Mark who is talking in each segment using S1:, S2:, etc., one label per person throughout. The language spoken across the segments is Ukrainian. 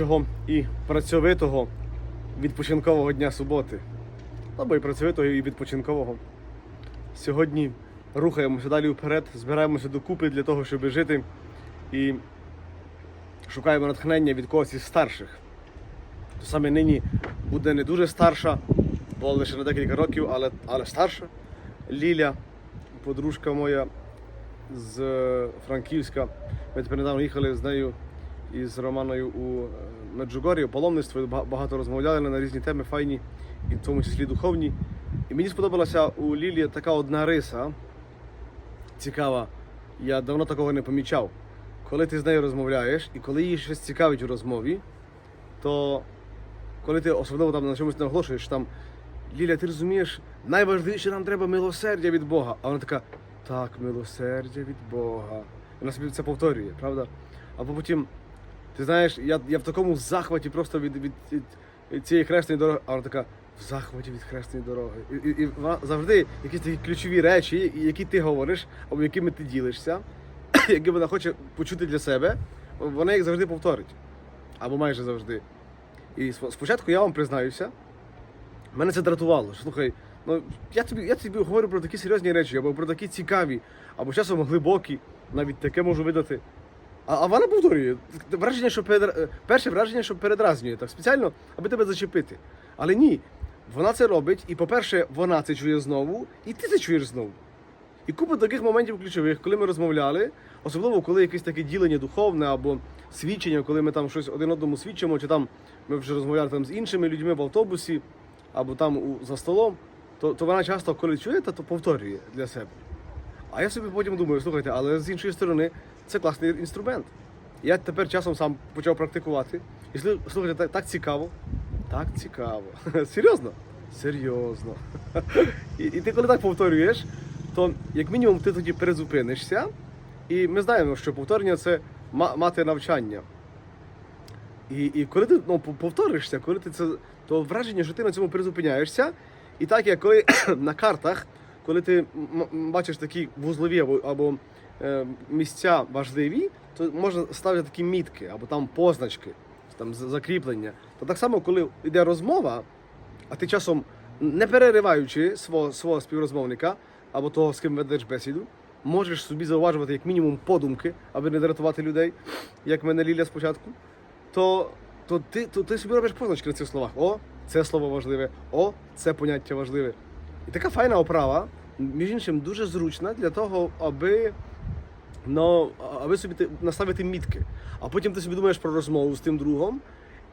S1: творчого і працьовитого відпочинкового дня суботи. Або і працьовитого, і відпочинкового. Сьогодні рухаємося далі вперед, збираємося докупи для того, щоб жити і шукаємо натхнення від когось із старших. То саме нині буде не дуже старша, бо лише на декілька років, але, але старша. Ліля, подружка моя з е, Франківська. Ми тепер недавно їхали з нею і з Романою у е, Меджугорі, паломництво, і багато розмовляли на різні теми файні, і в тому числі духовні. І мені сподобалася у Лілі така одна риса цікава. Я давно такого не помічав. Коли ти з нею розмовляєш, і коли її щось цікавить у розмові, то коли ти особливо там на чомусь наголошуєш, там Ліля, ти розумієш, найважливіше нам треба милосердя від Бога. А вона така, так, милосердя від Бога. Вона собі це повторює, правда? Або потім, ти знаєш, я, я в такому захваті просто від, від, від, цієї хресної дороги, а вона така в захваті від хресної дороги. І, і, і завжди якісь такі ключові речі, які ти говориш, або якими ти ділишся, які вона хоче почути для себе, вона їх завжди повторить. Або майже завжди. І спочатку я вам признаюся, мене це дратувало. що, Слухай, ну я тобі, я тобі говорю про такі серйозні речі, або про такі цікаві, або часом глибокі, навіть таке можу видати. А, а вона повторює. Враження, що передра... перше враження, що передразнює, так спеціально, аби тебе зачепити. Але ні, вона це робить, і, по-перше, вона це чує знову, і ти це чуєш знову. І купа таких моментів ключових, коли ми розмовляли, особливо коли якесь таке ділення духовне або свідчення, коли ми там щось один одному свідчимо, чи там ми вже розмовляли там з іншими людьми в автобусі або там у, за столом, то, то вона часто, коли чує, то повторює для себе. А я собі потім думаю, слухайте, але з іншої сторони, це класний інструмент. Я тепер часом сам почав практикувати. І слухайте, так, так цікаво. Так цікаво. Серйозно? Серйозно. І, і ти коли так повторюєш, то як мінімум ти тоді перезупинишся. І ми знаємо, що повторення це мати навчання. І, і коли ти ну, повторишся, коли ти це, то враження, що ти на цьому призупиняєшся. І так як коли на картах, коли ти бачиш такі вузлові або, або е, місця важливі, то можна ставити такі мітки або там позначки, там закріплення. То так само, коли йде розмова, а ти часом не перериваючи свого, свого співрозмовника або того, з ким ведеш бесіду, можеш собі зауважувати як мінімум подумки, аби не дратувати людей, як мене Ліля спочатку, то, то, ти, то ти собі робиш позначки на цих словах. О, це слово важливе, о, це поняття важливе. І така файна оправа, між іншим, дуже зручна для того, аби. Ну, аби собі ти- наставити мітки. А потім ти собі думаєш про розмову з тим другом,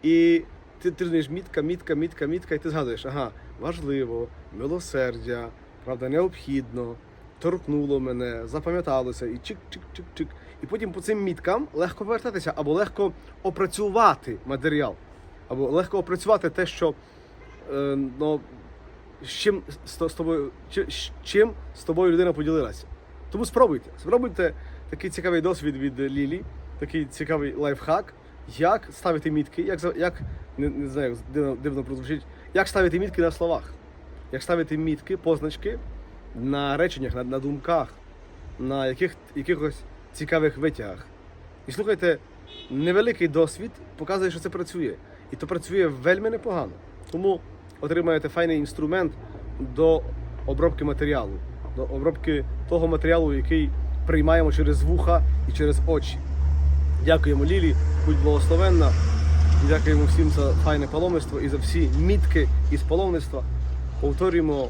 S1: і ти, ти розумієш, мітка, мітка, мітка, мітка, і ти згадуєш, ага, важливо, милосердя, правда, необхідно, торкнуло мене, запам'яталося, і чик-чик-чик-чик. І потім по цим міткам легко повертатися, або легко опрацювати матеріал, або легко опрацювати те, що е, ну, з чим з, з тобою, з чим з тобою людина поділилася. Тому спробуйте. Спробуйте такий цікавий досвід від Лілі, такий цікавий лайфхак, як ставити мітки, як, як не, не знаю, дивно, дивно прозвучить, як ставити мітки на словах, як ставити мітки, позначки на реченнях, на, на думках, на яких, якихось цікавих витягах. І слухайте, невеликий досвід показує, що це працює. І то працює вельми непогано. Тому отримаєте файний інструмент до обробки матеріалу, до обробки того матеріалу, який приймаємо через вуха і через очі. Дякуємо Лілі, будь благословенна. Дякуємо всім за файне паломництво і за всі мітки із паломництва. Повторюємо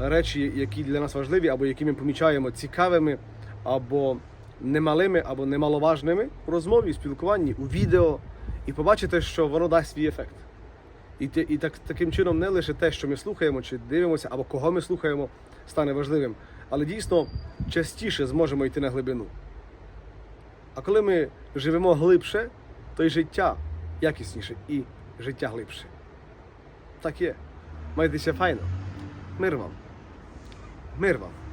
S1: речі, які для нас важливі, або які ми помічаємо цікавими, або немалими, або немаловажними у розмові, спілкуванні, у відео, і побачите, що воно дасть свій ефект. І, і так, таким чином не лише те, що ми слухаємо чи дивимося, або кого ми слухаємо, стане важливим, але дійсно частіше зможемо йти на глибину. А коли ми живемо глибше, то й життя якісніше і життя глибше. Так є. Майтеся файно. Мир вам. Мир вам.